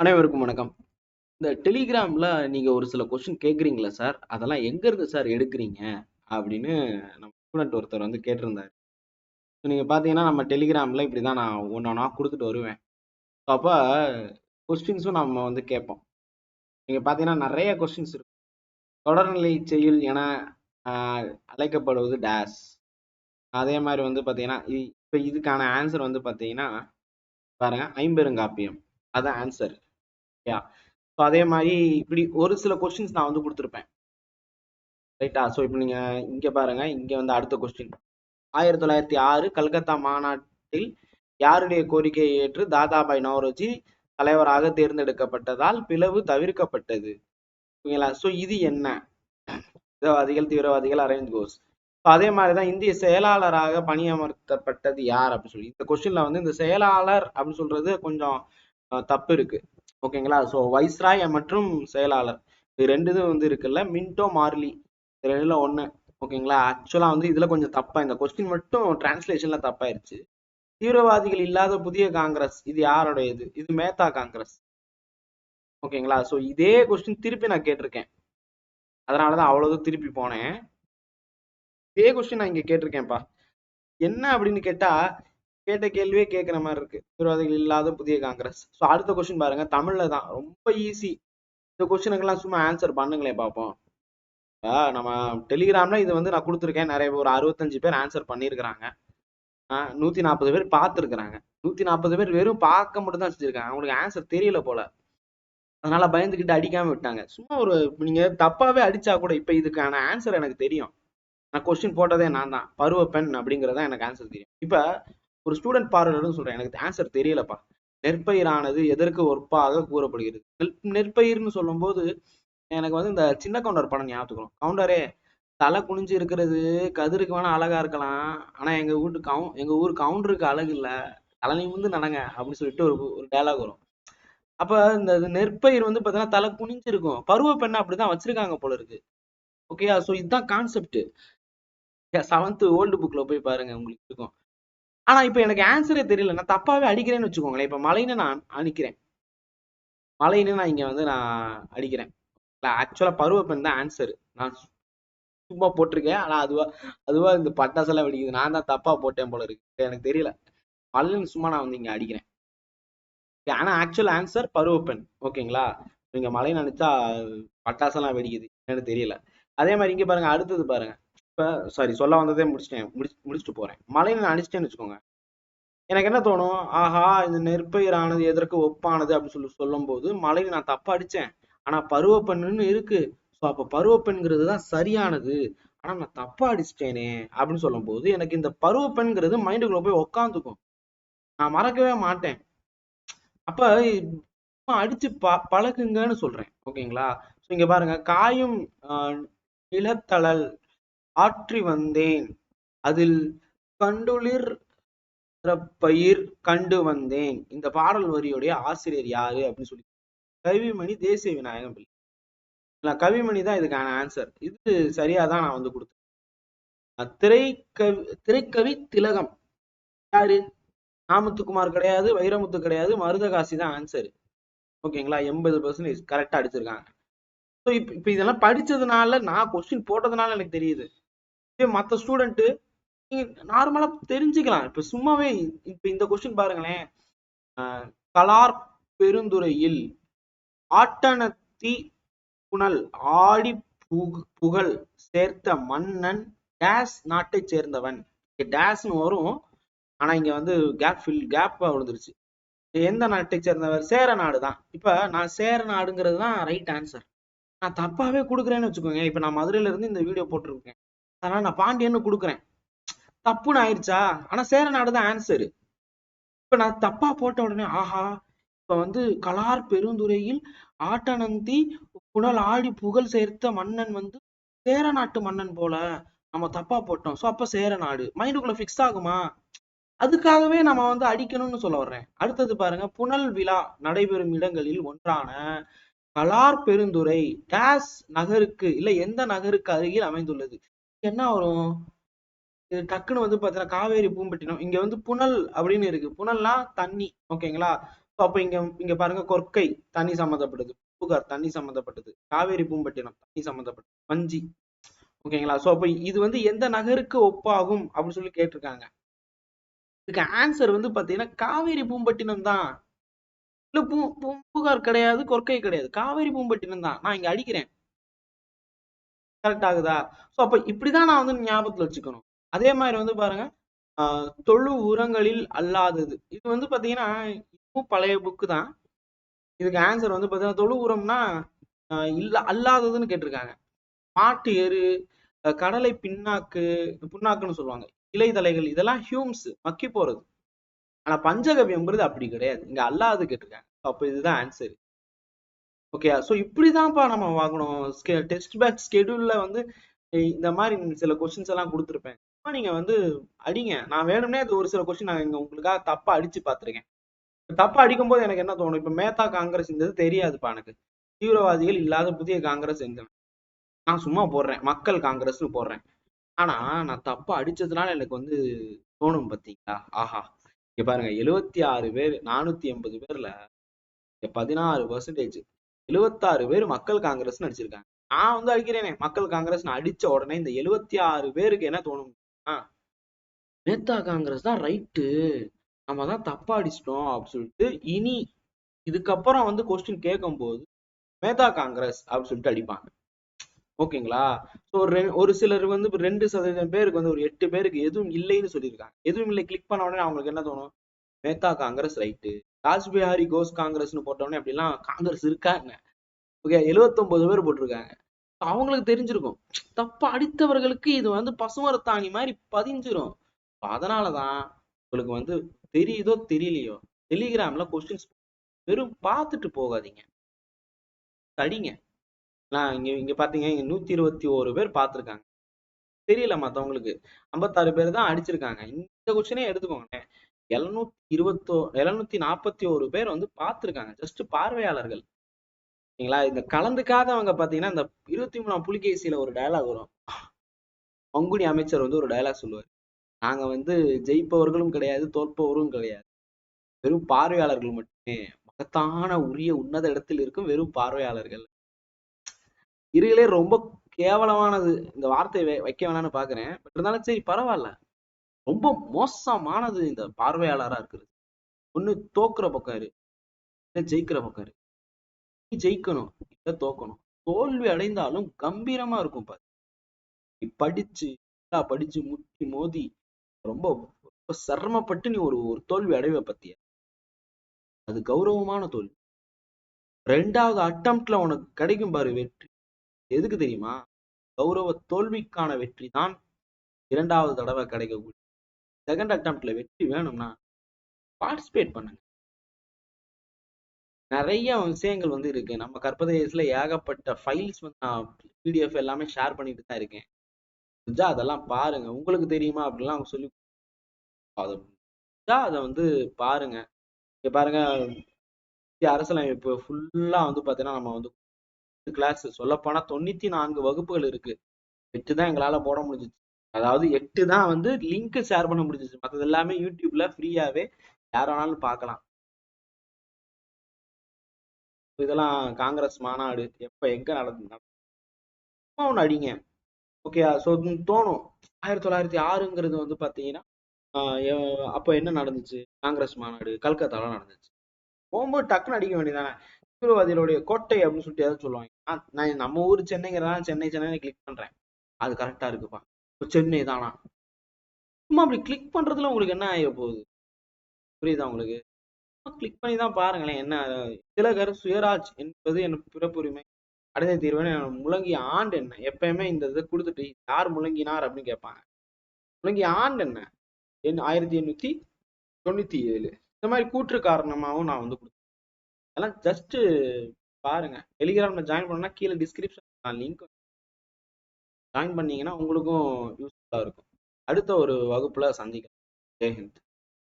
அனைவருக்கும் வணக்கம். இந்த டெலிகிராம்ல நீங்க ஒரு சில கொஸ்டின் கேட்குறீங்களா சார், அதெல்லாம் எங்கேருந்து சார் எடுக்கிறீங்க அப்படின்னு நம்ம ஸ்டூடெண்ட் ஒருத்தர் வந்து கேட்டிருந்தாரு. நீங்க பார்த்தீங்கன்னா, நம்ம டெலிகிராம்ல இப்படிதான் நான் ஒண்ணு ஒன்றா கொடுத்துட்டு வருவேன். அப்ப கொஸ்டின்ஸும் நம்ம வந்து கேட்போம். நீங்க பார்த்தீங்கன்னா, நிறைய கொஸ்டின்ஸ் இருக்கும். தொடர்நிலை செயல் என அழைக்கப்படுவது டேஸ் அதே மாதிரி வந்து பார்த்தீங்கன்னா, இ இதுக்கான ஆன்சர் வந்து பார்த்தீங்கன்னா, பாருங்க ஐம்பெருங்காப்பியம். அதான் ஆன்சர் ஓகேயா? ஸோ அதே மாதிரி இப்படி ஒரு சில கொஸ்டின்ஸ் நான் வந்து கொடுத்துருப்பேன் ரைட்டா? ஸோ இப்போ நீங்கள் இங்கே பாருங்க. இங்கே வந்து அடுத்த கொஸ்டின். 1906 கல்கத்தா மாநாட்டில் யாருடைய கோரிக்கையை ஏற்று தாதாபாய் நவரோஜி தலைவராக தேர்ந்தெடுக்கப்பட்டதால் பிளவு தவிர்க்கப்பட்டது? ஓகேங்களா? ஸோ இது என்ன? தீவிரவாதிகள் தீவிரவாதிகள், அரவிந்த் கோஷ். ஸோ அதே மாதிரி தான் இந்திய செயலாளராக பணியமர்த்தப்பட்டது யார்? அப்படின்னு சொல்லி. இந்த கொஸ்டின்ல வந்து இந்த செயலாளர் அப்படின்னு சொல்றது கொஞ்சம் தப்பு இருக்கு. ஓகேங்களா? ஸோ வைஸ்ராய் மற்றும் செயலாளர். இது ரெண்டு இது வந்து இருக்குல்ல. Minto Morley. இது 2ல 1. ஓகேங்களா? ஆக்சுவலாக வந்து இதுல கொஞ்சம் தப்பா இந்த கொஸ்டின் மட்டும் டிரான்ஸ்லேஷன்ல தப்பாயிருச்சு. தீவிரவாதிகள் இல்லாத புதிய காங்கிரஸ். இது யாருடையது? இது மேத்தா காங்கிரஸ். ஓகேங்களா? ஸோ இதே கொஸ்டின் திருப்பி நான் கேட்டிருக்கேன். அதனால தான் அவ்வளோ திருப்பி போனேன். இதே கொஸ்டின் நான் இங்க கேட்டிருக்கேன்ப்பா. என்ன அப்படின்னு கேட்டா, கேட்ட கேள்வியே கேட்குற மாதிரி இருக்கு. தீவிரவாதிகள் இல்லாத புதிய காங்கிரஸ். ஸோ அடுத்த கொஸ்டின் பாருங்க. தமிழ்ல தான். ரொம்ப ஈஸி. இந்த கொஸ்டினுக்கெல்லாம் சும்மா ஆன்சர் பண்ணுங்களேன் பார்ப்போம். நம்ம டெலிகிராம்ல இது வந்து நான் குடுத்திருக்கேன் நிறைய பேர் ஒரு 65 பேர் ஆன்சர் பண்ணியிருக்கிறாங்க. நூத்தி நாற்பது பேர் பார்த்துருக்கறாங்க நூத்தி நாற்பது பேர் வெறும் பார்க்க மட்டும் தான் செஞ்சிருக்காங்க. அவங்களுக்கு ஆன்சர் தெரியல போல. அதனால பயந்துகிட்டு அடிக்காம விட்டாங்க. சும்மா ஒரு நீங்க தப்பாவே அடிச்சா கூட இப்ப இதுக்கான ஆன்சர் எனக்கு தெரியும். நான் கொஸ்டின் போட்டதே நான் தான். பருவ பெண் அப்படிங்கறதுதான் எனக்கு ஆன்சர் தெரியும். இப்ப ஒரு ஸ்டூடெண்ட் பார்வையிலிருந்து சொல்றேன். எனக்கு ஆன்சர் தெரியலப்பா. நெற்பயிரானது எதற்கு ஒற்பாக கூறப்படுகிறது? நெற்பயிர்னு நெற்பயிர்ன்னு சொல்லும்போது, எனக்கு வந்து இந்த சின்ன கவுண்டர் படம் ஞாபகத்துக்கு வரும். கவுண்டரே தலை குனிஞ்சு இருக்கிறது கதிருக்கு வேணா அழகா இருக்கலாம். ஆனா எங்க வீட்டு கவு எங்க ஊர் கவுண்டருக்கு அழகு இல்ல. தலை வந்து நடங்க அப்படின்னு சொல்லிட்டு ஒரு ஒரு டயலாக் வரும். அப்ப இந்த நெற்பயிர் வந்து பார்த்தீங்கன்னா, தலை குனிஞ்சு இருக்கும். பருவ பெண்ணை அப்படிதான் வச்சிருக்காங்க போல இருக்கு. ஓகேயா? ஸோ இதுதான் கான்செப்ட். செவன்த் ஓல்டு புக்ல போய் பாருங்க உங்களுக்கு இருக்கும். ஆனா இப்ப எனக்கு ஆன்சரே தெரியல. நான் தப்பாவே அடிக்கிறேன்னு வச்சுக்கோங்களேன். இப்ப மலைன்னு நான் அடிக்கிறேன். மலைன்னு நான் இங்க வந்து நான் அடிக்கிறேன். ஆக்சுவலா பருவ பெண் தான் ஆன்சர் நான் சும்மா போட்டிருக்கேன். ஆனா அதுவா அதுவா இந்த பட்டாசெல்லாம் வெடிக்குது. நான் தான் தப்பா போட்டேன் போல இருக்கு. எனக்கு தெரியல. மலைன்னு சும்மா நான் வந்து இங்க அடிக்கிறேன். ஆனா ஆக்சுவல் ஆன்சர் பருவ பெண். ஓகேங்களா? நீங்க மலை நினைச்சா பட்டாசெல்லாம் வெடிக்குது. என்னன்னு தெரியல. அதே மாதிரி இங்க பாருங்க. அடுத்தது பாருங்க. இப்ப சாரி சொல்ல வந்ததே முடிச்சிட்டேன் முடிச்சு முடிச்சுட்டு போறேன். மலைன்னு நான் அடிச்சிட்டேன்னு வச்சுக்கோங்க. எனக்கு என்ன தோணும்? ஆஹா! இந்த நெற்பயிரானது எதற்கு ஒப்பானது அப்படின்னு சொல்லி சொல்லும்போது, மலைன்னு நான் தப்பா அடிச்சேன். ஆனா பருவப்பெண்ணுன்னு இருக்கு. ஸோ அப்ப பருவ தான் சரியானது. ஆனா நான் தப்பா அடிச்சிட்டேனே அப்படின்னு சொல்லும்போது, எனக்கு இந்த பருவ பெண்ங்கிறது மைண்டுக்குள்ள போய் உக்காந்துக்கும் நான் மறக்கவே மாட்டேன். அப்ப அடிச்சு ப பழகுங்கன்னு சொல்றேன். ஓகேங்களா? ஸோ இங்க பாருங்க. காயும் அ நிலத்தழல் ஆற்றி வந்தேன். அதில் கண்டுளிர் பயிர் கண்டு வந்தேன். இந்த பாடல் வரியுடைய ஆசிரியர் யாரு? அப்படின்னு சொல்லி கவிமணி தேசிய விநாயகம் பிள்ளை. கவிமணி தான் இதுக்கான ஆன்சர் இது சரியா தான் நான் வந்து கொடுத்தேன் திரைக்கவி திரைக்கவி திலகம். யாரு? நாமத்துக்குமார் கிடையாது. வைரமுத்து கிடையாது. மருதகாசி தான் ஆன்சர் ஓகேங்களா? எண்பது பர்சன்டேஜ் கரெக்டா அடிச்சிருக்காங்க. ஸோ இப்போ இப்ப இதெல்லாம் படிச்சதுனால நான் கொஸ்டின் போட்டதுனால எனக்கு தெரியுது. மற்ற மத்த ஸ்டூடண்ட் நீங்க நார்மலா தெரிஞ்சுக்கலாம். இப்ப சும்மாவே இப்ப இந்த கொஸ்டின் பாருங்களேன். கலார் பெருந்துறையில் ஆட்டனத்தி புனல் ஆடி புகழ் சேர்த்த மன்னன் டேஸ் நாட்டை சேர்ந்தவன். டேஸ்னு வரும். ஆனா இங்க வந்து கேப் ஃபில் கேப்பா விழுந்துருச்சு. எந்த நாட்டை சேர்ந்தவர்? சேர நாடு தான். இப்ப நான் சேர நாடுங்கிறது தான் ரைட் ஆன்சர் நான் தப்பாவே கொடுக்குறேன்னு வச்சுக்கோங்க. இப்ப நான் மதுரையில இருந்து இந்த வீடியோ போட்டிருக்கேன் அதனால நான் பாண்டியன்னு கொடுக்குறேன் தப்புன்னு ஆயிடுச்சா ஆனா சேர நாடு தான் இப்ப நான் தப்பா போட்ட உடனே ஆஹா! இப்ப வந்து கலார் பெருந்துறையில் ஆட்டனந்தி புனல் ஆடி புகழ் சேர்த்த மன்னன் வந்து சேர நாட்டு மன்னன் போல. நம்ம தப்பா போட்டோம். ஸோ அப்ப சேர நாடு. மைண்டுக்குள்ள ஃபிக்ஸ் ஆகுமா? அதுக்காகவே நம்ம வந்து அடிக்கணும்னு சொல்ல வர்றேன். அடுத்தது பாருங்க. புனல் விழா நடைபெறும் இடங்களில் ஒன்றான கலார் பெருந்துறை டேஸ் நகருக்கு இல்ல எந்த நகருக்கு அருகில் அமைந்துள்ளது? என்ன வரும்? இது டக்குன்னு வந்து பார்த்தீங்கன்னா, காவேரி பூம்பட்டினம். இங்க வந்து புனல் அப்படின்னு இருக்கு. புனல்னா தண்ணி. ஓகேங்களா? அப்ப இங்க இங்க பாருங்க கொற்கை தண்ணி சம்மந்தப்பட்டது புகார் தண்ணி சம்மந்தப்பட்டது காவேரி பூம்பட்டினம் தண்ணி சம்மந்தப்பட்டது வஞ்சி ஓகேங்களா சோ அப்ப இது வந்து எந்த நகருக்கு ஒப்பாகும் அப்படின்னு சொல்லி கேட்டிருக்காங்க இதுக்கு ஆன்சர் வந்து பாத்தீங்கன்னா காவேரி பூம்பட்டினம் தான் இல்ல பூ பூ- புகார் கிடையாது கொற்கை கிடையாது காவேரி பூம்பட்டினம் தான் நான் இங்க அடிக்கிறேன் கரெக்ட் ஆகுதா? ஸோ அப்போ இப்படிதான் நான் வந்து ஞாபகத்தில் வச்சுக்கணும். அதே மாதிரி வந்து பாருங்க தொழு உரங்களில் அல்லாதது. இது வந்து பார்த்தீங்கன்னா இதுவும் பழைய புக்கு தான். இதுக்கு ஆன்சர் வந்து பார்த்தீங்கன்னா தொழு உரம்னா இல்லை இல்ல அல்லாததுன்னு கேட்டிருக்காங்க. மாட்டு எரு கடலை பின்னாக்கு புண்ணாக்குன்னு சொல்லுவாங்க. இலைதலைகள் இதெல்லாம் ஹியூம்ஸ் மக்கி போறது. ஆனா பஞ்சகவியம்ங்கிறது அப்படி கிடையாது. இங்க அல்லாது கேட்டிருக்காங்க. அப்ப இதுதான் ஆன்சர் ஓகே சோ இப்படிதான்ப்பா நம்ம வாங்கணும். டெஸ்ட் பேக் ஸ்கெடியூல்ல வந்து இந்த மாதிரி சில கொஸ்டின்ஸ் எல்லாம் கொடுத்துருப்பேன். நீங்க வந்து அடிங்க. நான் வேணும்னே அது ஒரு சில கொஸ்டின் நான் இங்க உங்களுக்காக தப்பா அடிச்சு பார்த்திருக்கேன். தப்பா அடிக்கும்போது எனக்கு என்ன தோணும்? இப்ப மேத்தா காங்கிரஸ் இருந்தது தெரியாதுப்பா எனக்கு. தீவிரவாதிகள் இல்லாத புதிய காங்கிரஸ் எங்க? நான் சும்மா போடுறேன். மக்கள் காங்கிரஸ்னு போடுறேன். ஆனா நான் தப்பா அடிச்சதுனால எனக்கு வந்து தோணும் பாத்தீங்களா ஆஹா. இங்க பாருங்க எழுவத்தி ஆறு பேர் நானூத்தி எண்பது பேர்ல பதினாறு பர்சன்டேஜ் எழுவத்தாறு பேர் மக்கள் காங்கிரஸ் அடிச்சிருக்காங்க நான் வந்து அடிக்கிறேனே மக்கள் காங்கிரஸ் நான் அடிச்ச உடனே இந்த எழுவத்தி ஆறு பேருக்கு என்ன தோணும்? ஆ, மேத்தா காங்கிரஸ் தான் ரைட்டு நம்ம தான் தப்பா அடிச்சிட்டோம் அப்படின்னு சொல்லிட்டு இனி இதுக்கப்புறம் வந்து கொஸ்டின் கேட்கும் போது மேதா காங்கிரஸ் அப்படின்னு சொல்லிட்டு அடிப்பாங்க. ஓகேங்களா? ஸோ ஒரு சிலர் வந்து ரெண்டு சதவீதம் பேருக்கு வந்து ஒரு எட்டு பேருக்கு எதுவும் இல்லைன்னு சொல்லியிருக்காங்க. எதுவும் இல்லை கிளிக் பண்ண உடனே அவங்களுக்கு என்ன தோணும்? மேத்தா காங்கிரஸ் ரைட்டு. ராஜ்பிஹாரி கோஸ் காங்கிரஸ்னு போட்ட உடனே அப்படிலாம் காங்கிரஸ் இருக்காங்க ஓகே எழுவத்தொன்பது பேர் போட்டிருக்காங்க. அவங்களுக்கு தெரிஞ்சிருக்கும். தப்பா அடித்தவர்களுக்கு இது வந்து பசுமரத்தாணி மாதிரி பதிஞ்சிரும். அதனாலதான் உங்களுக்கு வந்து தெரியுதோ தெரியலையோ டெலிகிராம்ல கொஸ்டின்ஸ் வெறும் பார்த்துட்டு போகாதீங்க. தடிங்க நான் இங்க இங்க பாத்தீங்க இங்க நூத்தி இருபத்தி ஒரு பேர் பார்த்திருக்காங்க. தெரியல மத்தவங்களுக்கு. ஐம்பத்தாறு பேர் தான் அடிச்சிருக்காங்க. இந்த கொஸ்டினே எடுத்துக்கோங்க எழுநூத்தி இருபத்தோ எழுநூத்தி நாற்பத்தி ஒரு பேர் வந்து பார்த்திருக்காங்க. ஜஸ்ட் பார்வையாளர்கள். சரிங்களா? இந்த கலந்துக்காதவங்க பாத்தீங்கன்னா இந்த இருபத்தி மூணாம் புலிகேசியில ஒரு டயலாக் வரும். பங்குனி அமைச்சர் வந்து ஒரு டயலாக் சொல்லுவார். நாங்க வந்து ஜெயிப்பவர்களும் கிடையாது தோற்பவரும் கிடையாது. வெறும் பார்வையாளர்கள் மட்டுமே. மகத்தான உரிய உன்னத இடத்தில் இருக்கும் வெறும் பார்வையாளர்கள். இருகளே ரொம்ப கேவலமானது. இந்த வார்த்தை வைக்க வேணாம்னு பாக்குறேன் பட் இருந்தாலும் சரி பரவாயில்ல. ரொம்ப மோசமானது இந்த பார்வையாளரா இருக்கிறது. ஒண்ணு தோக்குற பக்கம் இரு ஜெயிக்கிற பக்கம் இரு. நீ ஜெயிக்கணும் இல்ல தோக்கணும். தோல்வி அடைந்தாலும் கம்பீரமா இருக்கும் பாரு. நீ படிச்சு நல்லா படிச்சு முட்டி மோதி ரொம்ப ரொம்ப சிரமப்பட்டு நீ ஒரு ஒரு தோல்வி அடைவ பத்திய? அது கௌரவமான தோல்வி. ரெண்டாவது அட்டம்ப்ட்ல உனக்கு கிடைக்கும் பாரு வெற்றி. எதுக்கு தெரியுமா? கௌரவ தோல்விக்கான வெற்றி தான் இரண்டாவது தடவை கிடைக்கக்கூடிய செகண்ட் அட்டம்ப்ட்ல வெற்றி வேணும்னா பார்ட்டிசிபேட் பண்ணுங்க. நிறைய விஷயங்கள் வந்து இருக்கு. நம்ம கற்பதேசத்துல ஏகப்பட்ட ஃபைல்ஸ் வந்து நான் பிடிஎஃப் எல்லாமே ஷேர் பண்ணிட்டு தான் இருக்கேன். ஜா அதெல்லாம் பாருங்க. உங்களுக்கு தெரியுமா? அப்படிலாம் அவங்க சொல்லி அதை அதை வந்து பாருங்க. இங்க பாருங்க. அரசியலமைப்பு ஃபுல்லா வந்து பாத்தீங்கன்னா நம்ம வந்து கிளாஸ் சொல்லப்போனா தொண்ணூத்தி நான்கு வகுப்புகள் இருக்கு. வச்சுதான் தான் எங்களால போட முடிஞ்சிச்சு. அதாவது எட்டு தான் வந்து லிங்க் ஷேர் பண்ண முடிஞ்சிச்சு. மற்றது எல்லாமே யூடியூப்ல ஃப்ரீயாவே யார் வேணாலும் பார்க்கலாம் இதெல்லாம் காங்கிரஸ் மாநாடு எப்ப எங்க நடந்து ஒண்ணு அடிங்க. ஓகே ஸோ தோணும். ஆயிரத்தி தொள்ளாயிரத்தி ஆறுங்கிறது வந்து பாத்தீங்கன்னா ஆஹ் அப்போ என்ன நடந்துச்சு? காங்கிரஸ் மாநாடு கல்கத்தால நடந்துச்சு. போகும்போது டக்குன்னு அடிக்க வேண்டியதானே தீவிரவாதிகளுடைய கோட்டை அப்படின்னு சொல்லிட்டு ஏதாவது சொல்லுவாங்க. நான் நம்ம ஊர் சென்னைங்கிறதா சென்னை சென்னை கிளிக் பண்றேன். அது கரெக்டா இருக்குப்பா. சென்னை தானா? சும்மா அப்படி கிளிக் பண்றதுல உங்களுக்கு என்ன ஆகிட போகுது? புரியுதா உங்களுக்கு? கிளிக் பண்ணி தான் பாருங்களேன் என்ன திலகர் சுயராஜ் என்பது என் பிறப்புரிமை. அடைந்த தீர்வுன்னு முழங்கிய ஆண்டு என்ன? எப்பயுமே இந்த இதை கொடுத்துட்டு யார் முழங்கினார் அப்படின்னு கேட்பாங்க. முழங்கிய ஆண்டு என்ன? என் ஆயிரத்தி எண்ணூத்தி தொண்ணூத்தி ஏழு. இந்த மாதிரி கூற்று காரணமாகவும் நான் வந்து கொடுத்தேன். அதெல்லாம் ஜஸ்ட் பாருங்க. டெலிகிராம்ல ஜாயின் பண்ணா கீழே டிஸ்கிரிப்ஷன் லிங்க் ஜாயின் பண்ணீங்கன்னா உங்களுக்கும் யூஸ்ஃபுல்லாக இருக்கும். அடுத்த ஒரு வகுப்பில் சந்திக்கலாம். ஜெய்ஹிந்த்